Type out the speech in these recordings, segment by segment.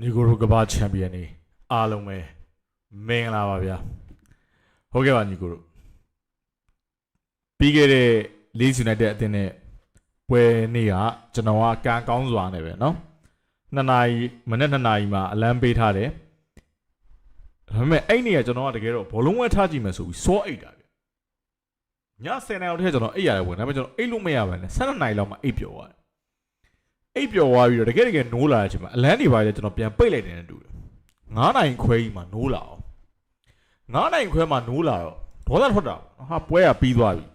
နီကိုရိုကဘာချန်ပီယံနေအားလုံးပဲမင်္ဂလာပါဗျာဟုတ်ကဲ့ပါညီကိုတို့ပြီးခဲ့တဲ့ Leeds United အသင်းနဲ့ပွဲနေ့ကကျွန်တော်ကကံကောင်းစွာနဲ့ပဲเนาะနှစ်နာရီမနေ့နှစ်နာရီမှာအလံပေးထားတယ်ဒါပေမဲ့အဲ့နေ့ကကျွန်တော်ကတကယ်တော့ဘောလုံးဝဲထားကြည့်မယ်ဆိုပြီးစောအိတ်တာဗျည10နာရီတည်းကျွန်တော်အိတ်ရတယ်ဝင်ဒါပေမဲ့ကျွန်တော်အိတ်လို့မရပါနဲ့12နာရီလောက်မှအိတ်ပျော်သွားတယ် အိတ်ပျော်သွားပြီးတော့တကယ်တကယ်နိုးလာတဲ့အချိန်မှာအလန်းတွေပါလေကျွန်တော်ပြန်ပိတ်လိုက်တယ်နဲ့တူတယ်9နိုင်ခွဲကြီးမှာနိုးလာအောင်9နိုင်ခွဲမှာနိုးလာတော့ဒေါသထွက်တာဟာပွဲကပြီးသွားပြီ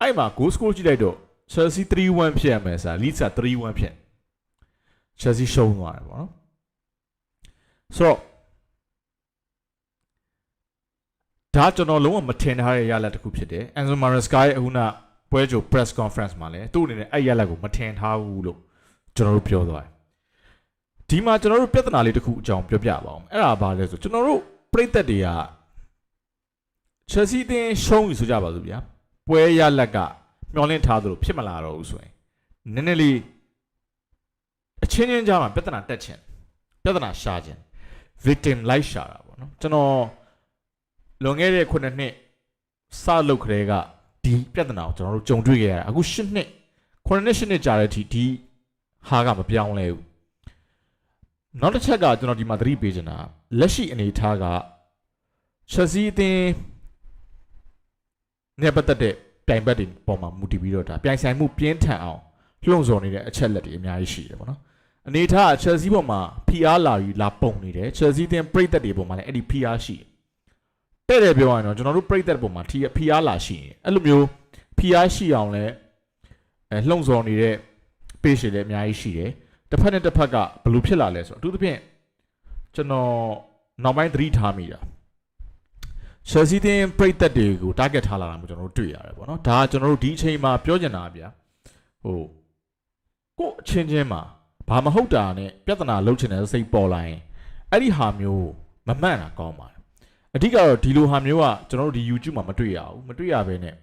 အဲ့မှာ goal score ကြည့်လိုက်တော့ Chelsea 3-1ဖြစ်ရမယ်ဆိုတာ Leeds က3-1ဖြစ် Chelsea ရှုံးသွားတယ်ပေါ့နော်ဆိုတော့ဒါကျွန်တော်လုံးဝမထင်ထားတဲ့ရလဒ်တစ်ခုဖြစ်တယ် Enzo Maresca ရဲ့အခုနပွဲကြို press conference မှာလည်းသူ့အနေနဲ့အဲ့ရလဒ်ကိုမထင်ထားဘူးလို့ ကျွန်တော်တို့ပြောသွားတယ်ဒီမှာကျွန်တော်တို့ပြဿနာလေးတစ်ခုအကြောင်းပြောပြပါအောင်အဲ့ဒါဘာလဲဆိုကျွန်တော်တို့ပြည်သက်တွေက Chelsea တင်းရှုံးပြီဆိုကြပါစို့ဗျာပွဲရလဒ်ကမျောလင့်ထားသလိုဖြစ်မလာတော့ဘူးဆိုရင်နည်းနည်းလေးအချင်းချင်းကြားမှာပြဿနာတက်ချင်ပြဿနာရှာခြင်း victim လိုက်ရှာတာပေါ့နော်ကျွန်တော်လွန်ခဲ့တဲ့9နှစ်စလုပ်ခရဲကဒီပြဿနာကိုကျွန်တော်တို့ကြုံတွေ့ခဲ့ရတာအခု10နှစ်9နှစ်10နှစ်ကြာတဲ့အထိဒီ ဟာကမပြောင်းလဲဘူးနောက်တစ်ချက်ကကျွန်တော်ဒီမှာသတိပေးချင်တာလက်ရှိအနေအထားက Chelsea အသင်းနဲ့ပတ်သက်တဲ့ပြိုင်ဘက်တွေပေါ်မှာမူတည်ပြီးတော့ဒါပြိုင်ဆိုင်မှုပြင်းထန်အောင်လှုံ့ဆော်နေတဲ့အချက်လက်တွေအများကြီးရှိတယ်ပေါ့နော်အနေထားက Chelsea ပေါ်မှာ PR လာယူလာပုံနေတယ် Chelsea တင်ပြိသက်တွေပေါ်မှာလည်းအဲ့ဒီ PR ရှိတယ်တဲ့တယ်ပြောရရင်တော့ကျွန်တော်တို့ပြိသက်ပေါ်မှာ PR လာရှိရင်အဲ့လိုမျိုး PR ရှိအောင်လဲအဲလှုံ့ဆော်နေတဲ့ page တွေလည်းအများကြီးရှိတယ်တစ်ဖက်နဲ့တစ်ဖက်ကဘယ်လိုဖြစ်လာလဲဆိုတော့အထူးသဖြင့်ကျွန်တော်နောက်ပိုင်းသတိထားမိတာ Chelsea တင်ပြိသက်တွေကို target ထားလာတာမျိုးကျွန်တော်တို့တွေ့ရတယ်ပေါ့နော်ဒါကကျွန်တော်တို့ဒီအချိန်မှာပြောချင်တာဗျာဟိုကို့အချင်းချင်းမှာဘာမဟုတ်တာနဲ့ပြဿနာလှုပ်ချင်တဲ့စိတ်ပေါ်လာရင်အဲ့ဒီဟာမျိုးမမှန်တာကောင်းပါတယ်အဓိကတော့ဒီလိုဟာမျိုးကကျွန်တော်တို့ဒီ YouTube မှာမတွေ့ရဘူးမတွေ့ရဘဲနဲ့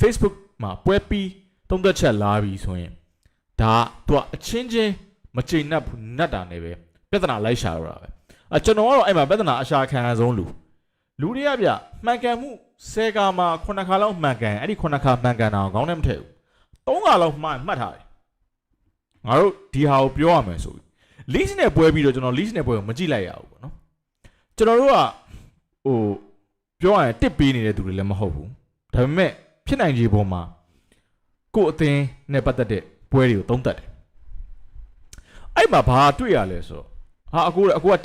Facebook မှာပွဲပြီးသုံးသက်ချက်လာပြီဆိုရင် ဒါကသူကအချင်းချင်းမချိန်နှက်ဘူးနှက်တာနဲ့ပဲပြဿနာလိုက်ရှာရတာပဲအကျွန်တော်ကတော့အဲ့မှာပြဿနာအရှာခံရဆုံးလူလူတွေကဗျမှန်ကန်မှု10ခါမှာ9ခါလောက်မှန်ကန်အဲ့ဒီ9ခါမှန်ကန်တာကိုခေါင်းထဲမထည့်ဘူး3ခါလောက်မှန်မှတ်ထားတယ်ငါတို့ဒီဟာကိုပြောရမယ်ဆိုပြီး lease နဲ့ပွဲပြီးတော့ကျွန်တော် lease နဲ့ပွဲကိုမကြည့်လိုက်ရဘူးပေါ့နော်ကျွန်တော်တို့ကဟိုပြောရရင်တစ်ပေးနေတဲ့သူတွေလည်းမဟုတ်ဘူးဒါပေမဲ့ဖြစ်နိုင်ခြေပေါ်မှာကိုယ့်အသင်းနဲ့ပတ်သက်တဲ့ ပွဲတွေကိုသုံးသပ်တယ်အဲ့မှာဘာတွေ့ရလဲဆိုတော့ဟာအကူအကူက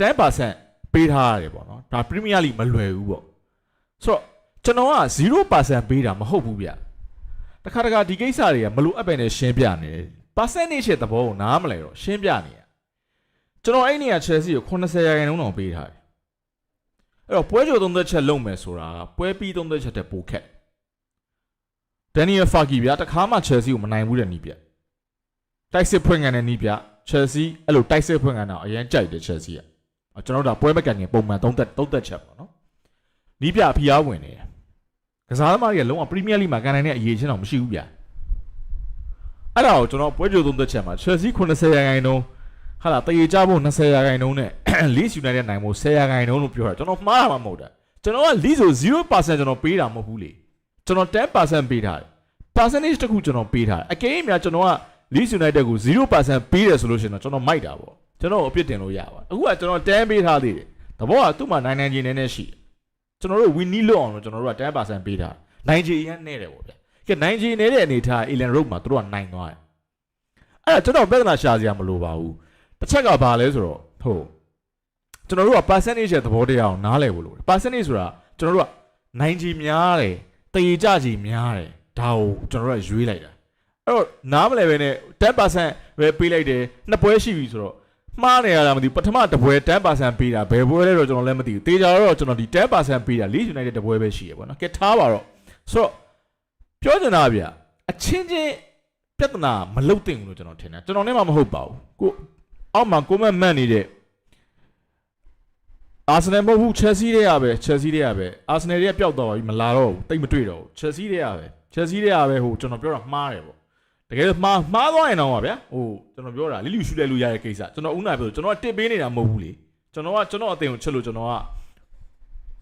10%ပေးထားရတယ်ပေါ့နော်ဒါ Premier League မလွယ်ဘူးပေါ့ဆိုတော့ကျွန်တော်က0%ပေးတာမဟုတ်ဘူးဗျတခါတခါဒီကိစ္စတွေကမလို့အပ်ပဲနဲ့ရှင်းပြနေတယ် percentage ရဲ့သဘောကိုနားမလဲတော့ရှင်းပြနေရကျွန်တော်အဲ့နေက Chelsea ကို80ရာခိုင်နှုန်းတောင်ပေးထားတယ်အဲ့တော့ပွဲကြိုသုံးသက်ချက်လုံးမယ်ဆိုတာကပွဲပြီးသုံးသက်ချက်တဲ့ပိုခက်ဒန်နီယယ်ဖာကီဗျာတခါမှ Chelsea ကိုမနိုင်ဘူးတဲ့နီးပြတို က်စစ်ဖွင့်ခံတဲ့နီးပြ Chelsea အဲ့လိုတိုက်စစ်ဖွင့်ခံတာအရင်ကြိုက်တယ် Chelsea ကကျွန်တော်တို့ကပွဲမကန်ခင်ပုံမှန်သုံးသက်သုံးသက်ချက်ပေါ့နော်နီးပြဖီအားဝင်နေတယ်ကစားသမားတွေကလုံးဝ Premier League မှာကန်နိုင်တဲ့အရေးချင်းတော့မရှိဘူးဗျာအဲ့ဒါကိုကျွန်တော်ပွဲကြိုသုံးသက်ချက်မှာ Chelsea 80ရာခိုင်နှုန်းဟာလာတရေကြဖို့20ရာခိုင်နှုန်းနဲ့ Leeds United နိုင်ဖို့10ရာခိုင်နှုန်းလို့ပြောတာကျွန်တော်မှားတာမှမဟုတ်တာကျွန်တော်က Leeds ကို0%ကျွန်တော်ပေးတာမဟုတ်ဘူးလေကျွန်တော်10%ပေးထားတယ် percentage တစ်ခုကျွန်တော်ပေးထားတယ်အကယ်၍များကျွန်တော်က Leeds United ကို0%ပေးတယ်ဆိုလို့ရှိရင်တော့ကျွန်တော်မိုက်တာပေါ့ကျွန်တော်အပြစ်တင်လို့ရပါအခုကကျွန်တော်10ပေးထားသေးတယ်တဘောကသူ့မှာနိုင်နိုင်ချင်းနည်းနည်းရှိတယ်ကျွန်တော်တို့ win နီးလွတ်အောင်လို့ကျွန်တော်တို့က10%ပေးထားတယ်နိုင်ချေရမ်းနေတယ်ပေါ့ဗျာကဲနိုင်ချေနေတဲ့အနေထား Elen Road မှာသူတို့ကနိုင်သွားတယ်အဲ့ဒါကျွန်တော်ပြဿနာရှာစရာမလိုပါဘူးတစ်ချက်ကဘာလဲဆိုတော့ဟုတ်ကျွန်တော်တို့က percentage ရဲ့သဘောတရားကိုနားလည်ဖို့လိုတယ် percentage ဆိုတာကျွန်တော်တို့ကနိုင်ချေများတယ်တရေကြချေများတယ်ဒါကိုကျွန်တော်တို့ကရွေးလိုက်တာ အဲ့တော့နားမလဲပဲနဲ့10%ပဲပေးလိုက်တယ်နှစ်ပွဲရှိပြီဆိုတော့မှားနေရတာမသိဘူးပထမတစ်ပွဲ10%ပေးတာဘယ်ပွဲလဲတော့ကျွန်တော်လည်းမသိဘူးတေချာတော့ကျွန်တော်ဒီ10%ပေးတာ Leeds United တစ်ပွဲပဲရှိရပေါ့နော်ကဲထားပါတော့ဆိုတော့ပြောချင်တာဗျအချင်းချင်းပြဿနာမလုတ်တင်ဘူးလို့ကျွန်တော်ထင်တယ်ကျွန်တော်နဲ့မှမဟုတ်ပါဘူးကိုအောက်မှာကိုမက်မတ်နေတဲ့အာဆင်နယ်မဟုတ်ဘူး Chelsea တွေကပဲ Chelsea တွေကပဲ Arsenal တွေကပျောက်သွားပါပြီမလာတော့ဘူးတိတ်မတွေ့တော့ဘူး Chelsea တွေကပဲ Chelsea တွေကပဲဟိုကျွန်တော်ပြောတာမှားတယ်ပေါ့ တကယ်မှားမှားသွားရင်တော့ပါဗျာဟိုကျွန်တော်ပြောတာလိလူရှူလဲလို့ရတဲ့ကိစ္စကျွန်တော်ဥနာပြောကျွန်တော်ကတစ်ပေးနေတာမဟုတ်ဘူးလေကျွန်တော်ကကျွန်တော်အသိကိုချက်လို့ကျွန်တော်က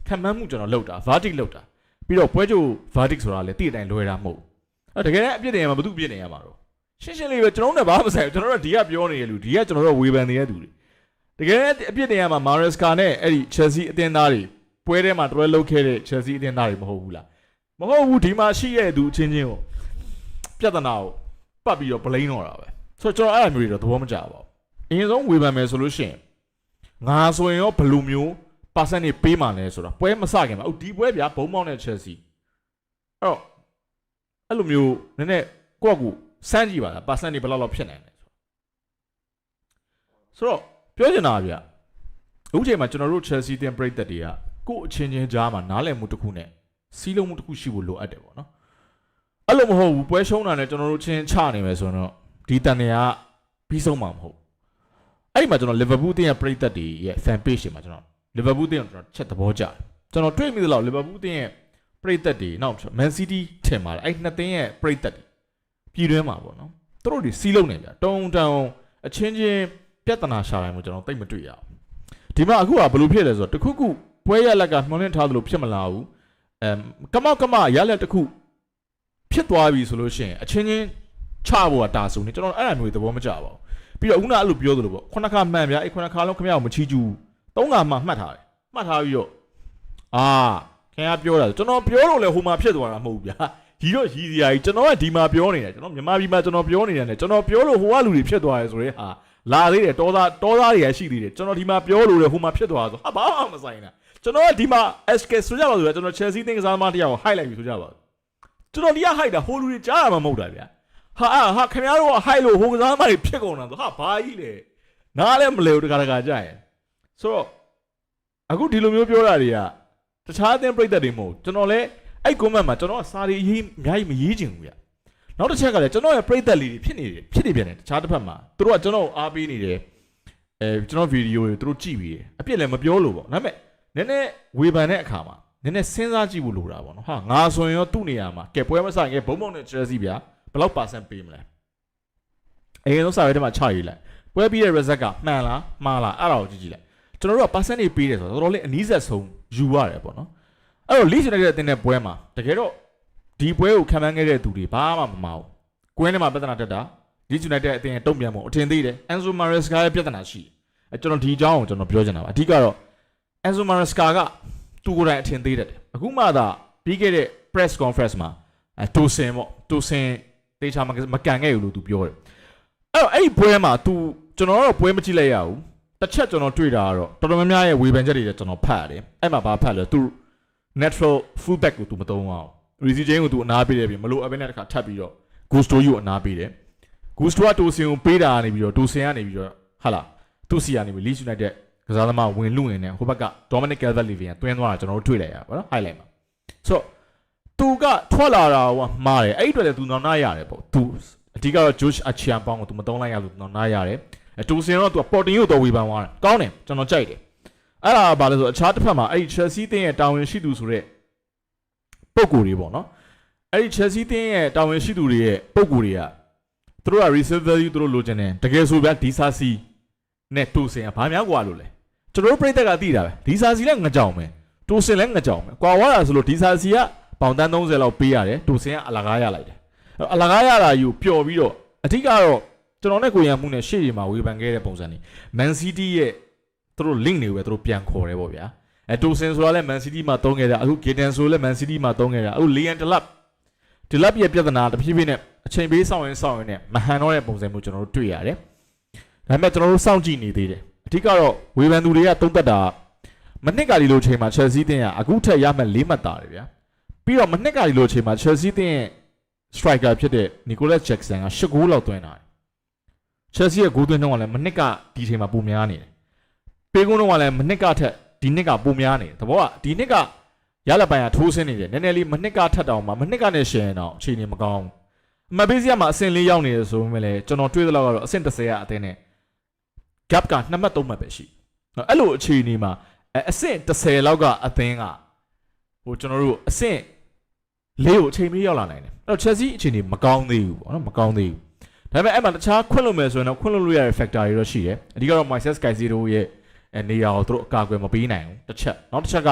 ခံမှန်းမှုကျွန်တော်လုပ်တာ verdict လုပ်တာပြီးတော့ပွဲကြို verdict ဆိုတာလေတိအတိုင်းလွယ်တာမဟုတ်အဲတကယ်လည်းအပြစ်တင်ရမှာဘာသူအပြစ်တင်ရမှာတော့ရှင်းရှင်းလေးပဲကျွန်တော်တို့လည်းဘာမှမဆိုင်ဘူးကျွန်တော်တို့ကဒီကပြောနေတဲ့လူဒီကကျွန်တော်တို့ဝေဖန်နေတဲ့သူတွေတကယ်လည်းအပြစ်တင်ရမှာမာရက်စကာနဲ့အဲ့ဒီ Chelsea အသင်းသားတွေပွဲထဲမှာတွဲလုပ်ခဲ့တဲ့ Chelsea အသင်းသားတွေမဟုတ်ဘူးလားမဟုတ်ဘူးဒီမှာရှိရဲ့သူအချင်းချင်းကိုပြဿနာကို ပတ်ပြီးတော့ blame တော့တာပဲဆိုတော့ကျွန်တော်အဲ့လိုမျိုးတွေတော့သဘောမကျပါဘူးအရင်ဆုံးဝေဖန်မယ်ဆိုလို့ရှိရင်ငါဆိုရင်ရောဘယ်လိုမျိုး percent တွေပေးမှလဲဆိုတာပွဲမစခင်မှာအော်ဒီပွဲဗျာဘုံမောင်းတဲ့ Chelsea အဲ့တော့အဲ့လိုမျိုးနည်းနည်းကိုယ့်အကူစမ်းကြည့်ပါလား percent တွေဘယ်လောက်လောက်ဖြစ်နိုင်လဲဆိုတော့ပြောချင်တာဗျအခုချိန်မှာကျွန်တော်တို့ Chelsea တင်ပြိသက်တွေကကိုယ့်အချင်းချင်းကြားမှာနားလည်မှုတစ်ခုနဲ့စီးလုံးမှုတစ်ခုရှိဖို့လိုအပ်တယ်ပေါ့နော် အဲ့လိုမဟုတ်ဘူးပွဲရှုံးတာနဲ့ကျွန်တော်တို့ချင်းချနေမယ်ဆိုတော့ဒီတန်တွေကပြီးဆုံးမှာမဟုတ်အဲ့ဒီမှာကျွန်တော် Liverpool တင်ရဲ့ပြိသက်တွေရဲ့ fan page တွေမှာကျွန်တော် Liverpool တင်ကိုကျွန်တော်ချက်သဘောကျတယ်ကျွန်တော်တွေ့မိသလောက် Liverpool တင်ရဲ့ပြိသက်တွေနောက် Man City ထင်ပါတယ်အဲ့နှစ်သင်းရဲ့ပြိသက်တွေပြည်တွင်းမှာပေါ့နော်သူတို့တွေစီးလုံးနေဗျတုံတုံအချင်းချင်းပြဿနာရှာတိုင်းကိုကျွန်တော်သိပ်မတွေ့ရဘူးဒီမှာအခုကဘယ်လိုဖြစ်လဲဆိုတော့တခုခုပွဲရလက်ကမျောလင့်ထားသလိုဖြစ်မလာဘူးအမ်ကမောက်ကမရလက်တစ်ခု ဖြစ်သွားပြီဆိုလို့ရှိရင်အချင်းချင်းချဖို့ကတာစုံနေကျွန်တော်အဲ့အမျိုးသဘောမကျပါဘူးပြီးတော့ခုနအဲ့လိုပြောသလိုပေါ့ခုနခါမှန်ဗျာအဲ့ခုနခါလုံးခမရကိုမချီကျူးသုံးခါမှမှတ်ထားတယ်မှတ်ထားပြီးတော့အာခင်ဗျားပြောတာကျွန်တော်ပြောလို့လေဟိုမှာဖြစ်သွားတာမဟုတ်ဘူးဗျာရီတော့ရီစရာကြီးကျွန်တော်ကဒီမှာပြောနေတယ်ကျွန်တော်မြန်မာပြည်မှာကျွန်တော်ပြောနေတယ်နဲ့ကျွန်တော်ပြောလို့ဟိုကလူတွေဖြစ်သွားရဲဆိုတဲ့ဟာလာသေးတယ်တောသားတောသားတွေရရှိသေးတယ်ကျွန်တော်ဒီမှာပြောလို့လေဟိုမှာဖြစ်သွားဆိုဟာဘာမှမဆိုင်တာကျွန်တော်ကဒီမှာ SK ဆိုကြပါဆိုရကျွန်တော် Chelsea သင်ကစားသမားတယောက်ကို high လိုက်ပြီဆိုကြပါ ကျွန်တော်ဒီက high တာဟိုလူတွေကြားရမှာမဟုတ်တာဗျာဟာအာဟာခင်ဗျားတို့က high လို့ဟိုကစားသမားတွေဖြစ်ကုန်တာဆိုဟာဘာကြီးလေနားလည်းမလဲဘူးတခါတခါကြာရင်ဆိုတော့အခုဒီလိုမျိုးပြောတာတွေကတခြားအသင်းပြိတ္တတွေမဟုတ်ကျွန်တော်လည်းအဲ့ comment မှာကျွန်တော်ကစာရီအရေးအများကြီးမရေးချင်ဘူးဗျာနောက်တစ်ချက်ကလည်းကျွန်တော်ရဲ့ပြိတ္တလေးတွေဖြစ်နေတယ်ဖြစ်နေပြန်တယ်တခြားတစ်ဖက်မှာသူတို့ကကျွန်တော်ကိုအားပေးနေတယ်အဲကျွန်တော်ဗီဒီယိုတွေသူတို့ကြည့်ပြီးတယ်အပြစ်လည်းမပြောလို့ပေါ့ဒါပေမဲ့နည်းနည်းဝေဖန်တဲ့အခါမှာ နည်းနည်းစဉ်းစားကြည့်ဖို့လိုတာပေါ့နော်ဟာငါဆိုရင်ရောသူ့နေရာမှာကဲပွဲမဆိုင်ကဲဘုံဘုံနဲ့ Chelsea ဗျာဘယ်လောက် percent ပေးမလဲအရင်ဆုံးစာရေးထဲမှာချရေးလိုက်ပွဲပြီးတဲ့ result ကမှန်လားမှားလားအဲ့ဒါကိုကြည့်ကြည့်လိုက်ကျွန်တော်တို့က percent တွေပေးတယ်ဆိုတော့တော်တော်လေးအနည်းဆက်ဆုံးယူရတယ်ပေါ့နော်အဲ့တော့ lead နေတဲ့တင်တဲ့ပွဲမှာတကယ်တော့ဒီပွဲကိုခံမှန်းခဲ့တဲ့သူတွေဘာမှမမအောင်ကွင်းထဲမှာပြဿနာတက်တာ Leeds United အတင်းတုံ့ပြန်ဖို့အထင်သေးတယ် Enzo Maresca ရဲ့ပြဿနာရှိတယ်အဲကျွန်တော်ဒီအကြောင်းကိုကျွန်တော်ပြောချင်တာပါအဓိကတော့ Enzo Maresca က သူကိုယ်တိုင်အထင်သေးတယ်အခုမှသာပြီးခဲ့တဲ့ press conference မှာအဲတိုဆင်ပေါ့တိုဆင်တေချာမမကန်ခဲ့ဘူးလို့သူပြောတယ်အဲ့တော့အဲ့ဒီပွဲမှာ तू ကျွန်တော်တော့ပွဲမကြည့်လိုက်ရဘူးတစ်ချက်ကျွန်တော်တွေ့တာကတော့တော်တော်များများရဲ့ဝေဖန်ချက်တွေလည်းကျွန်တော်ဖတ်ရတယ်အဲ့မှာဘာဖတ်လဲ तू natural fullback ကို तू မသုံးအောင် Rizzy Jane ကို तू အနာပေးတယ်ပြီမလို့အဘဲနဲ့တစ်ခါထပ်ပြီးတော့ Gusto ယူအနာပေးတယ် Gusto ကတိုဆင်ကိုပေးတာကနေပြီးတော့တိုဆင်ကနေပြီးတော့ဟာလာသူ့စီကနေပြီး Leeds United ကစားသမားဝင်လူနေတယ်ဟိုဘက်က Dominic Calvert-Lewin တွင်းသွားတာကျွန်တော်တို့တွေ့လိုက်ရပါတော့ highlight မှာဆိုတော့သူကထွက်လာတာဟိုမှားတယ်အဲ့ဒီအတွက်လည်းသူနောက်နာရတယ်ပေါ့သူအဓိကတော့ Josh Achian ပေါင်းကိုသူမတုံးလိုက်ရလို့နောက်နာရတယ်အတူစင်တော့သူက Porting ကိုတော်ဝေဖန်သွားတယ်ကောင်းတယ်ကျွန်တော်ကြိုက်တယ်အဲ့ဒါကဘာလဲဆိုတော့အခြားတစ်ဖက်မှာအဲ့ဒီ Chelsea တင်းရဲ့တာဝန်ရှိသူဆိုတဲ့ပုံကိုယ်တွေပေါ့နော်အဲ့ဒီ Chelsea တင်းရဲ့တာဝန်ရှိသူတွေရဲ့ပုံကိုယ်တွေကသူတို့က reserve value သူတို့လိုချင်တယ်တကယ်ဆိုဗျာဒီစာစီနဲ့တူစင်ကဘာများกว่าလို့လဲ ကျွန်တော်တို့ပြိတ္တကသိတာပဲဒီစာစီလည်းငကြောင်ပဲတူစင်လည်းငကြောင်ပဲကွာဝါတာဆိုလို့ဒီစာစီကပေါင်တန်း30လောက်ပေးရတယ်တူစင်ကအလကားရလိုက်တယ်အဲ့အလကားရတာယူပျော်ပြီးတော့အထက်ကတော့ကျွန်တော်နဲ့ကိုရံမှုနဲ့ရှေ့ဒီမှာဝေဖန်ခဲ့တဲ့ပုံစံတွေ Man City ရဲ့သူတို့ link တွေပဲသူတို့ပြန်ခေါ်တယ်ပေါ့ဗျာအဲတူစင်ဆိုတာလည်း Man City မှာတုံးခဲ့တာအခု Gideon ဆိုလည်း Man City မှာတုံးခဲ့တာအခု Liam Delap Delap ရဲ့ပြဿနာတစ်ဖြည်းဖြည်းနဲ့အချိန်ပေးဆောင်ရင်ဆောင်ရင်နဲ့မဟန်တော့တဲ့ပုံစံမျိုးကျွန်တော်တို့တွေ့ရတယ်ဒါပေမဲ့ကျွန်တော်တို့စောင့်ကြည့်နေသေးတယ် အထက်ကတော့ဝေဖန်သူတွေကတုံးသက်တာမနစ်ကလီလိုချိန်မှာ Chelsea တင်းကအခုထက်ရမှတ်၄မှတ်တာတယ်ဗျာပြီးတော့မနစ်ကလီလိုချိန်မှာ Chelsea တင်းရဲ့ striker ဖြစ်တဲ့ Nicolas Jackson က၈ဂိုးလောက်သွင်းတာတယ် Chelsea ရဲ့ဂိုးသွင်းနှုန်းကလည်းမနစ်ကဒီချိန်မှာပိုများနေတယ်ပေးကုန်းနှုန်းကလည်းမနစ်ကထက်ဒီနှစ်ကပိုများနေတယ်သဘောကဒီနှစ်ကရလက်ပိုင်ကထိုးဆင်းနေတယ်နည်းနည်းလေးမနစ်ကထက်တောင်မှမနစ်ကနဲ့ရှင်ရင်တော့အခြေအနေမကောင်းဘူးအမတ်ပေးစီကမှာအဆင့်လေးရောက်နေတယ်ဆိုပေမဲ့လည်းကျွန်တော်တွေးသလောက်ကတော့အဆင့်30ကအတင်းနဲ့ gap က2မှတ်3မှတ်ပဲရှိနော်အဲ့လိုအခြေအနေမှာအဲအဆင့်30လောက်ကအသင်းကဟိုကျွန်တော်တို့အဆင့်လေးကိုအချိန်မေးရောက်လာနိုင်တယ်အဲ့တော့ Chelsea အခြေအနေမကောင်းသေးဘူးပေါ့နော်မကောင်းသေးဘူးဒါပေမဲ့အဲ့မှာတခြားခွင့်လို့မယ်ဆိုရင်တော့ခွင့်လို့လို့ရတဲ့ factor တွေတော့ရှိတယ်အဓိကတော့ Moises Caicedo ရဲ့အနေရာကိုသူတို့အကာအကွယ်မပေးနိုင်ဘူးတစ်ချက်နောက်တစ်ချက်က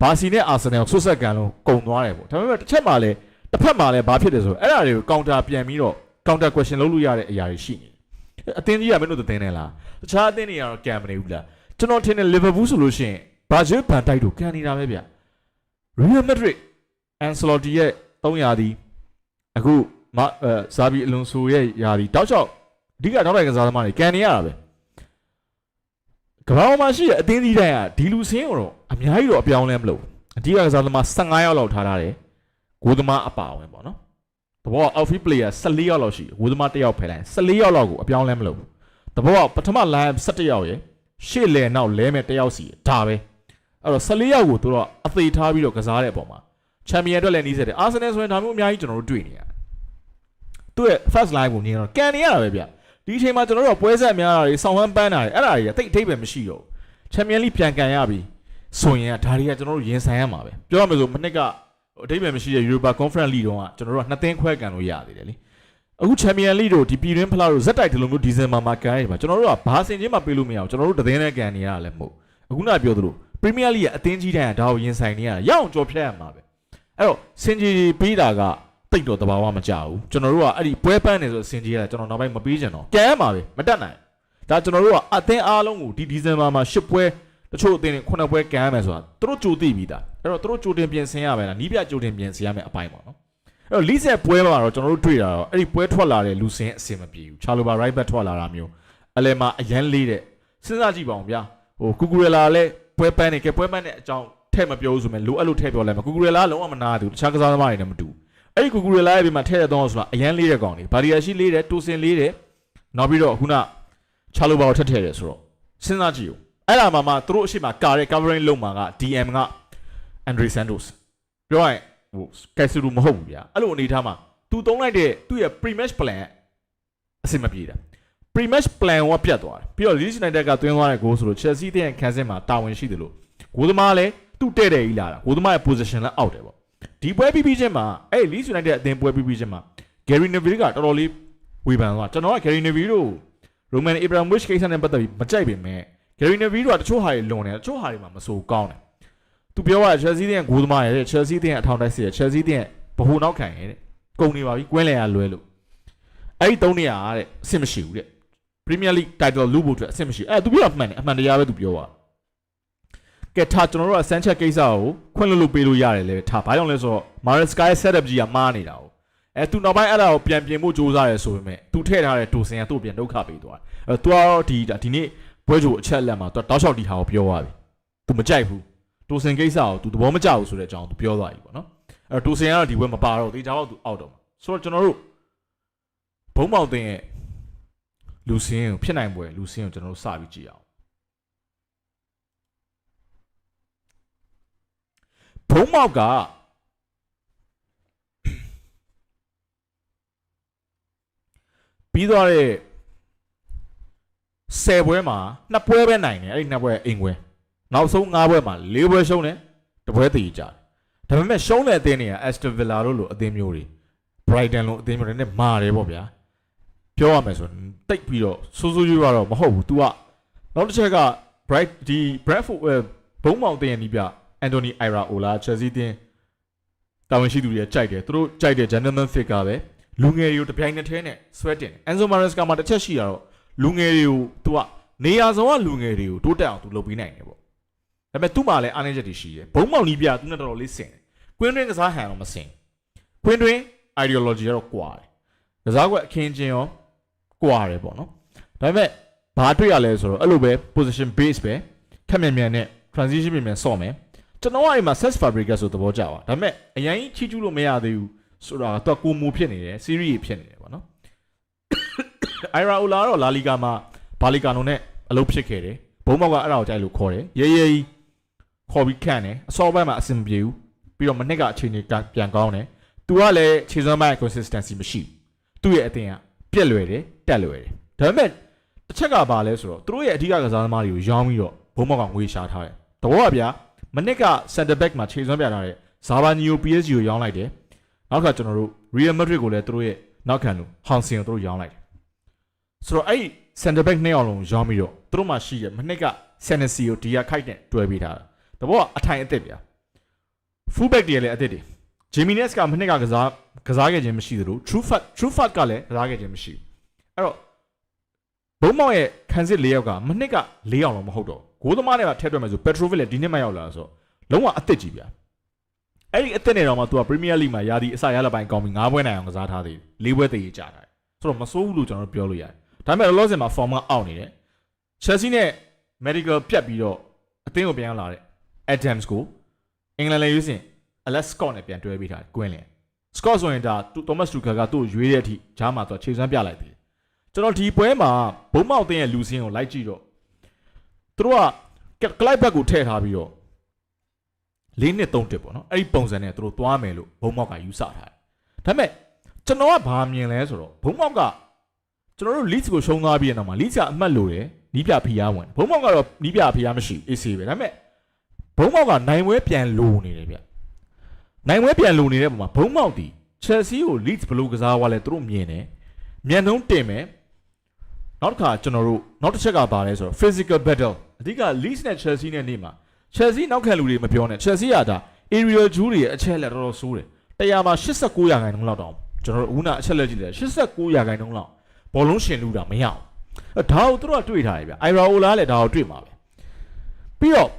ဘာစီနဲ့အာဆင်နယ်ကိုဆွတ်ဆက်ကန်လို့ကုံသွားတယ်ပေါ့ဒါပေမဲ့တစ်ချက်မှလည်းတစ်ဖက်မှလည်းဘာဖြစ်တယ်ဆိုတော့အဲ့ဒါတွေကို counter ပြန်ပြီးတော့ counter question လုပ်လို့ရတဲ့အရာတွေရှိနေတယ် အသင်းကြီးကမင်းတို့သင်းနေလားတခြားအသင်းတွေကတော့ကံမနေဘူးလားကျွန်တော်ထင်တယ် Liverpool ဆိုလို့ရှိရင်ဘာဂျစ်ဘန်တိုက်တို့ကန်နေတာပဲဗျ Real Madrid Ancelotti ရဲ့300ရာသီအခုမအဲဇာဘီအလွန်ဆိုရဲ့ယာသီတောက်လျှောက်အဓိကတောက်တိုက်ကစားသမားတွေကန်နေရတာပဲကမ္ဘာပေါ်မှာရှိတဲ့အသင်းကြီးတိုင်းကဒီလူစင်းကိုတော့အများကြီးတော့အပြောင်းလဲမလုပ်ဘူးအဓိကကစားသမား15ယောက်လောက်ထားထားတယ်ဂိုးသမားအပါဝင်ပေါ့နော် တဘောက outfield player 14ယောက်လောက်ရှိတယ်ဂိုးသမား1ယောက်ဖယ်လိုက်14ယောက်လောက်ကိုအပြောင်းလဲမလုပ်ဘူးတဘောကပထမ line 17ယောက်ရယ်ရှေ့လဲနောက်လဲမဲ့1ယောက်စီဒါပဲအဲ့တော့14ယောက်ကိုသူတို့အသေးထားပြီးတော့ကစားတဲ့အပေါ်မှာချန်ပီယံအတွက်လည်းနီးစက်တယ်အာဆင်နယ်ဆိုရင်ဒါမျိုးအများကြီးကျွန်တော်တို့တွေ့နေရတယ်သူ့ရဲ့ first line ကိုနေတော့ကန်နေရတာပဲဗျဒီအချိန်မှာကျွန်တော်တို့ကပွဲဆက်များတာတွေဆောင်းဟန်းပန်းတာတွေအဲ့ဒါတွေအသိအထိပ်ပဲမရှိတော့ချန်ပီယံလိပြန်ကန်ရပြီဆိုရင်ဒါတွေကကျွန်တော်တို့ရင်ဆိုင်ရမှာပဲပြောရမယ်ဆိုမနှစ်က အထိပ်ပဲမရှိတဲ့ Europa Conference League တုန်းကကျွန်တော်တို့ကနှစ်သင်းခွဲကန်လို့ရသေးတယ်လေအခုချန်ပီယံလိတို့ဒီပြည်တွင်းဖလားတို့ဇက်တိုက်ဒီလိုမျိုးဒီဇင်ဘာမှာကန်ရပါကျွန်တော်တို့ကဘာစင်ချင်းမှပေးလို့မရအောင်ကျွန်တော်တို့တသင်းနဲ့ကန်နေရတာလည်းမဟုတ်အခုနကပြောသလိုပရီးမီးယားလိရဲ့အသင်းကြီးတိုင်းကဒါကိုရင်ဆိုင်နေရတာရအောင်ကြော်ဖြတ်ရမှာပဲအဲ့တော့စင်ကြီးပေးတာကတိတ်တော့တဘာဝမကြဘူးကျွန်တော်တို့ကအဲ့ဒီပွဲပန်းနေဆိုစင်ကြီးကကျွန်တော်နောက်ပိုင်းမပေးချင်တော့ကန်ရမှာပဲမတက်နိုင်ဒါကျွန်တော်တို့ကအသင်းအားလုံးကိုဒီဒီဇင်ဘာမှာ၈ပွဲတချို့အသင်းတွေခုနှစ်ပွဲကန်ရမယ်ဆိုတာသူတို့ကြိုသိပြီးသား အဲ့တော့သူတို့ကြိုတင်ပြင်ဆင်ရမယ်လားနီးပြကြိုတင်ပြင်ဆင်ရမယ်အပိုင်းပေါ့နော်အဲ့တော့လီဆက်ပွဲမှာတော့ကျွန်တော်တို့တွေ့တာတော့အဲ့ဒီပွဲထွက်လာတဲ့လူစင်းအစင်မပြေဘူးချာလိုဘာ right back ထွက်လာတာမျိုးအလဲမှာအရန်လေးတဲ့စဉ်းစားကြည့်ပါဦးဗျာဟိုကူကူရလာလည်းပွဲပန်းနေကဲပွဲပန်းတဲ့အကြောင်းထဲ့မပြောဘူးဆိုရင်လိုအဲ့လိုထဲ့ပြောလိုက်မှာကူကူရလာလုံးဝမနာဘူးတခြားကစားသမားတွေနဲ့မတူဘူးအဲ့ဒီကူကူရလာရဲ့ဒီမှာထဲ့ရတော့ဆိုတာအရန်လေးတဲ့ကောင်လေးဘာဒီယာရှိလေးတဲ့တိုစင်လေးတဲ့နောက်ပြီးတော့ခုနချာလိုဘာကိုထက်ထည့်တယ်ဆိုတော့စဉ်းစားကြည့်ဦးအဲ့ဒါမှမှသူတို့အရှိမကာတဲ့ covering လုံးမှာက DM က Andre Santos ပြောရရင်ဟိုကက်ဆူမဟုတ်ဘူးဗျာအဲ့လိုအနေထားမှာသူသုံးလိုက်တဲ့သူ့ရဲ့ pre-match plan အဆင်မပြေတာ pre-match plan ကပြတ်သွားတယ်ပြီးတော့ Leeds United ကသွင်းသွားတဲ့ goal ဆိုလို့ Chelsea တဲ့ခန်းစင်းမှာတာဝန်ရှိတယ်လို့ဂိုးသမားလည်းသူ့တဲ့တဲ့ကြီးလာတာဂိုးသမားရဲ့ position လည်းအောက်တယ်ပေါ့ဒီပွဲပြီးပြီးချင်းမှာအဲ့ Leeds United အသင်းပွဲပြီးပြီးချင်းမှာ Gary Neville ကတော်တော်လေးဝေဖန်သွားကျွန်တော်က Gary Neville တို့ Roman Abramovich ကိစ္စနဲ့ပတ်သက်ပြီးမကြိုက်ပေမဲ့ Gary Neville တို့ကတချို့ဟာတွေလွန်တယ်တချို့ဟာတွေမှာမဆိုကောင်းတယ် သူပြောတာ Chelsea တဲ့ဂိုးသမားရဲ့ Chelsea တဲ့အထောင်တိုက်စီရဲ့ Chelsea တဲ့ဘဟုနောက်ခံရဲ့တဲ့ကုန်နေပါပြီကွင်းလည်ရလွဲလို့အဲ့ဒီ၃နေရာတဲ့အဆင်မရှိဘူးတဲ့ Premier League title လူဖို့အတွက်အဆင်မရှိအဲ့သူပြောတာမှန်တယ်အမှန်တရားပဲသူပြောတာကဲထားကျွန်တော်တို့ကစမ်းချက်ကိစ္စကိုခွင့်လွှတ်လို့ပေးလို့ရတယ်လေထားဘာကြောင့်လဲဆိုတော့ Maresca ရဲ့ setup ကြီးကမှားနေတာ哦အဲသူနောက်ပိုင်းအဲ့ဒါကိုပြန်ပြင်ဖို့ကြိုးစားရဲဆိုပေမဲ့သူထည့်ထားတဲ့ဒိုစင်ကသူ့ပြန်ဒုက္ခပေးသွားတယ်အဲသူကတော့ဒီဒီနေ့ပွဲကြိုအချက်လက်မှာသူတောက်လျှောက်ဒီဟာကိုပြောသွားပြီသူမကြိုက်ဘူး ဒိုစင်ကိစ္စကိုသူသဘောမကျဘူးဆိုတဲ့အကြောင်းသူပြောသွားပြီပေါ့နော်အဲဒိုစင်ကတော့ဒီပွဲမပါတော့တေချာတော့သူအောက်တော့မှာဆိုတော့ကျွန်တော်တို့ဘုံမောင်တင်ရဲ့လူစင်းကိုဖြစ်နိုင်ပွဲလူစင်းကိုကျွန်တော်တို့စပြီးကြည့်အောင်ဘုံမောက်ကပြီးသွားတဲ့10ပွဲမှာနှစ်ပွဲပဲနိုင်တယ်အဲ့ဒီနှစ်ပွဲအိမ်ပွဲ နောက်ဆုံး5ပွဲမှာ4ပွဲရှုံးတယ်တပွဲတည်ကြတယ်ဒါပေမဲ့ရှုံးတဲ့အသင်းတွေက Aston Villa တို့လိုအသင်းမျိုးတွေ Brighton လိုအသင်းမျိုးတွေနဲ့မာတယ်ပေါ့ဗျာပြောရမယ်ဆိုရင်တိတ်ပြီးတော့စိုးစိုးရွားတော့မဟုတ်ဘူး तू ကနောက်တစ်ချက်က Bright ဒီ Bradford ဘုံမောင်တင်ရနီးပြ Anthony Iraola Chelsea တင်းတာဝန်ရှိသူတွေကကြိုက်တယ်သူတို့ကြိုက်တဲ့ gentleman figure ပဲလူငယ်တွေကိုတပြိုင်နက်တည်းနဲ့ဆွဲတင် Enzo Maresca မှာတစ်ချက်ရှိတာတော့လူငယ်တွေကို तू ကနေရာဆောင်ကလူငယ်တွေကိုတိုးတက်အောင် तू လုပ်ပေးနိုင်တယ်ပေါ့ ဒါပေမဲ့သူ့မှာလည်းအားနည်းချက်တွေရှိတယ်ဘုံမောင်နီးပြသူနဲ့တော်တော်လေးဆင်တယ်ကွင်းတွင်းကစားဟန်တော့မဆင်ကွင်းတွင်း ideology ကတော့ကွာတယ်ကစားကွက်အခင်းချင်းရောကွာတယ်ပေါ့နော်ဒါပေမဲ့ဘာတွေ့ရလဲဆိုတော့အဲ့လိုပဲ position base ပဲခက်မြန်မြန်နဲ့ transition မြန်မြန်ဆော့မယ်ကျွန်တော်ကအိမ်မှာ set fabricate ဆိုသဘောကျပါဒါပေမဲ့အရင်ကြီးချီကျူးလို့မရသေးဘူးဆိုတာတော့ကိုမူဖြစ်နေတယ် series ဖြစ်နေတယ်ပေါ့နော် Ira Ola တော့ La Liga မှာဘာလီကာနိုနဲ့အလုပ်ဖြစ်ခဲ့တယ်ဘုံမောက်ကအဲ့ဒါကိုကြိုက်လို့ခေါ်တယ်ရဲရဲကြီး ခေါ်ပြီးခန့်တယ်အစောပိုင်းမှာအဆင်မပြေဘူးပြီးတော့မနစ်ကအခြေအနေကပြန်ကောင်းတယ်သူကလည်းခြေစွမ်းပိုင်း consistency မရှိဘူးသူ့ရဲ့အတင်ကပြက်လွယ်တယ်တက်လွယ်တယ်ဒါပေမဲ့တစ်ချက်ကဘာလဲဆိုတော့သူတို့ရဲ့အဓိကကစားသမားတွေကိုရောင်းပြီးတော့ဘုံမောက်ကငွေရှာထားတယ်တဘောကဗျာမနစ်က center back မှာခြေစွမ်းပြထားတဲ့ဇာဘာနီယို PSG ကိုရောင်းလိုက်တယ်နောက်ကကျွန်တော်တို့ Real Madrid ကိုလည်းသူတို့ရဲ့နောက်ခံလို့ဟောင်ဆင်ကိုသူတို့ရောင်းလိုက်တယ်ဆိုတော့အဲ့ဒီ center back နှစ်ယောက်လုံးရောင်းပြီးတော့သူတို့မှရှိရဲ့မနှစ်က Senesi ကိုဒီကခိုက်တဲ့တွဲပေးထားတာ တဘောကအထိုင်အသစ်ဗျာ full back တွေလည်းအသစ်တွေ Jimenez ကမနှစ်ကကစားကစားခဲ့ခြင်းမရှိသလို True Fat True Fat ကလည်းကစားခဲ့ခြင်းမရှိဘူးအဲ့တော့ဘုံမောင်ရဲ့ခံစစ်၄ယောက်ကမနှစ်က၄ယောက်တော့မဟုတ်တော့ဂိုးသမားတွေကထည့်တွက်မယ်ဆို Petrovic လည်းဒီနှစ်မှရောက်လာဆိုတော့လုံးဝအသစ်ကြီးဗျာအဲ့ဒီအသစ်နဲ့တော့မှ तू က Premier League မှာယာဒီအစရလာပိုင်းကောင်းပြီး၅ပွဲနိုင်အောင်ကစားထားသေးတယ်၄ပွဲတည်ရကြတာဆိုတော့မစိုးဘူးလို့ကျွန်တော်တို့ပြောလို့ရတယ်ဒါပေမဲ့လောလောဆယ်မှာ form ကအောက်နေတယ် Chelsea နဲ့ medical ပြတ်ပြီးတော့အသင်းကိုပြန်ရောက်လာတဲ့ Adams ကိုအင်္ဂလန်လည်းရွေးစင် Alex Scott နဲ့ပြန်တွဲပေးထားတယ်ကွင်းလင် Scott ဆိုရင်ဒါ Thomas Tuchel ကသူ့ကိုရွေးတဲ့အထိဂျားမှာသူခြေစွမ်းပြလိုက်တယ်ကျွန်တော်ဒီပွဲမှာဘုံမောက်တင်းရဲ့လူစင်းကိုလိုက်ကြည့်တော့သူတို့ကကလိုက်ဘက်ကိုထည့်ထားပြီးတော့၄နှစ်၃တစ်ပေါ့နော်အဲ့ဒီပုံစံနဲ့သူတို့သွားမယ်လို့ဘုံမောက်ကယူဆထားတယ်ဒါပေမဲ့ကျွန်တော်ကဘာမြင်လဲဆိုတော့ဘုံမောက်ကကျွန်တော်တို့ Leeds ကိုရှုံးသွားပြီးတဲ့နောက်မှာ Leeds ကအမှတ်လို့တယ်နီးပြဖီးယားဝင်ဘုံမောက်ကတော့နီးပြဖီးယားမရှိဘူး AC ပဲဒါပေမဲ့ ဘုံမောက်ကနိုင်ပွဲပြန်လိုနေတယ်ဗျနိုင်ပွဲပြန်လိုနေတဲ့ပုံမှာဘုံမောက်တီ Chelsea ကို Leeds ဘယ်လိုကစားသွားလဲသူတို့မြင်တယ်မြန်နှုံးတင်မယ်နောက်တစ်ခါကျွန်တော်တို့နောက်တစ်ချက်ကဘာလဲဆိုတော့ physical battle အဓိက Leeds နဲ့ Chelsea နဲ့နေမှာ Chelsea နောက်ခံလူတွေမပြောနဲ့ Chelsea ကဒါ aerial jewel တွေရဲ့အချက်လက်တော်တော်ဆိုးတယ်တရားမှာ89ရာခိုင်နှုန်းလောက်တောင်ကျွန်တော်တို့ဦးနာအချက်လက်ကြည့်တယ်89ရာခိုင်နှုန်းလောက်ဘောလုံးရှင်လူတာမရအောင်အဲဒါကိုသူတို့ကတွေ့ထားတယ်ဗျ Iraola လည်းဒါကိုတွေ့မှာပဲပြီးတော့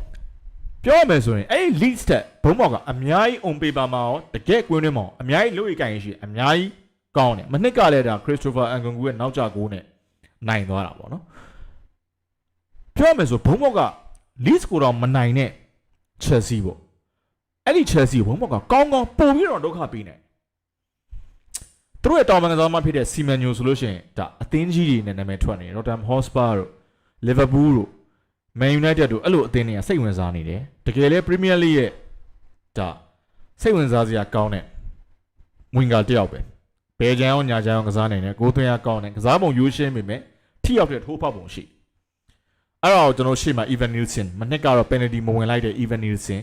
ပြောရမယ်ဆိုရင်အဲ့ဒီ lead step ဘုံမောက်ကအများကြီး on paper မှာရောတကယ်ကွင်းတွင်းမှာရောအများကြီးလုပ်ရကြရင်ရှိတယ်အများကြီးကောင်းတယ်မနှစ်ကလည်းဒါ Christopher Nkunku ရဲ့နောက်ကျကိုးနဲ့နိုင်သွားတာပေါ့နော်ပြောရမယ်ဆိုဘုံမောက်က leads ကိုတော့မနိုင်တဲ့ Chelsea ပေါ့အဲ့ဒီ Chelsea ကိုဘုံမောက်ကကောင်းကောင်းပို့ပြီးတော့ဒုက္ခပေးနေသူတို့ရဲ့တောင်ပန်ကစားသမားဖြစ်တဲ့ Semenyo ဆိုလို့ရှိရင်ဒါအသင်းကြီးတွေနဲ့နာမည်ထွက်နေတယ် Rotterdam Hotspur တို့ Liverpool တို့ Man United တို့အဲ့လိုအသင်းတွေကစိတ်ဝင်စားနေတယ်တကယ်လဲ Premier League ရဲ့ဒါစိတ်ဝင်စားစရာကောင်းတဲ့ winger တစ်ယောက်ပဲဘယ်ကြမ်းအောင်ညာကြမ်းအောင်ကစားနိုင်တယ်ကိုယ်သွင်းရကောင်းတယ်ကစားပုံရိုးရှင်းပေမဲ့ထိရောက်တဲ့ထိုးဖောက်ပုံရှိအဲ့တော့ကျွန်တော်ရှေ့မှာ Evan Nielsen မနှစ်ကတော့ penalty မဝင်လိုက်တဲ့ Evan Nielsen